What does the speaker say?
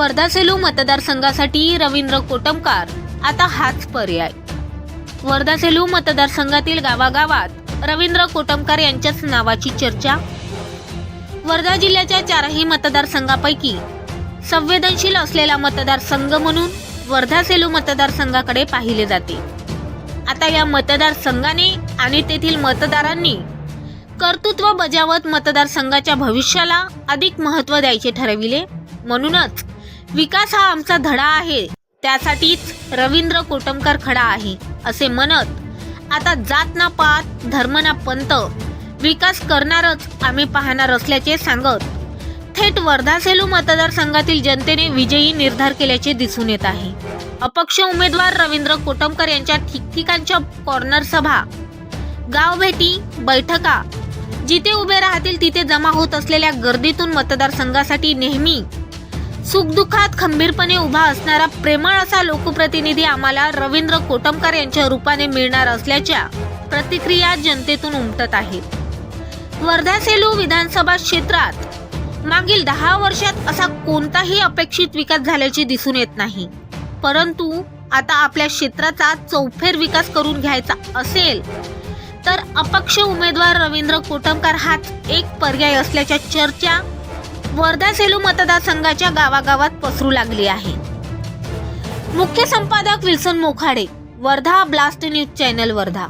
वर्धा सेलू मतदारसंघासाठी रवींद्र कोटमकार. आता हाच पर्याय. वर्धा सेलू मतदारसंघातील गावागावात रवींद्र कोटमकार यांच्याच नावाची चर्चा. वर्धा जिल्ह्याच्या चारही मतदारसंघापैकी संवेदनशील असलेला मतदारसंघ म्हणून वर्धा सेलू मतदारसंघाकडे पाहिले जाते. आता या मतदारसंघाने आणि तेथील मतदारांनी कर्तृत्व बजावत मतदारसंघाच्या भविष्याला अधिक महत्त्व द्यायचे ठरविले. म्हणूनच विकास हा आमचा धडा आहे. त्यासाठीच रवींद्र कोटमकर खडा आहे असे म्हणत आता जात ना पात धर्म ना पंत. विकास करणारच आम्ही पाहणार असल्याचे सांगत. थेट वर्धा सेलू मतदारसंघातील जनतेने विजयी निर्धार केल्याचे दिसून येत आहे. अपक्ष उमेदवार रवींद्र कोटमकर यांच्या ठिकठिकाणच्या कॉर्नर सभा गाव भेटी बैठका जिथे उभे राहतील तिथे जमा होत असलेल्या गर्दीतून मतदारसंघासाठी नेहमी सुखदुःखात खंबीरपणे उभा असणारा प्रेमळ असा लोकप्रतिनिधी आम्हाला रवींद्र कोटमकर यांच्या रूपाने मिळणार असल्याच्या प्रतिक्रिया जनतेतून उमटत आहेत वर्धा सेलू विधानसभा क्षेत्रात मागील दहा वर्षात असा कोणताही अपेक्षित विकास झाल्याचे दिसून येत नाही. परंतु आता आपल्या क्षेत्राचा चौफेर विकास करून घ्यायचा असेल तर अपक्ष उमेदवार रवींद्र कोटमकर हाच एक पर्याय असल्याच्या चर्चा वर्धा सेलू मतदारसंघाच्या गावागावात पसरू लागली आहे. मुख्य संपादक Wilson Mokhade Wardha blast news channel Wardha.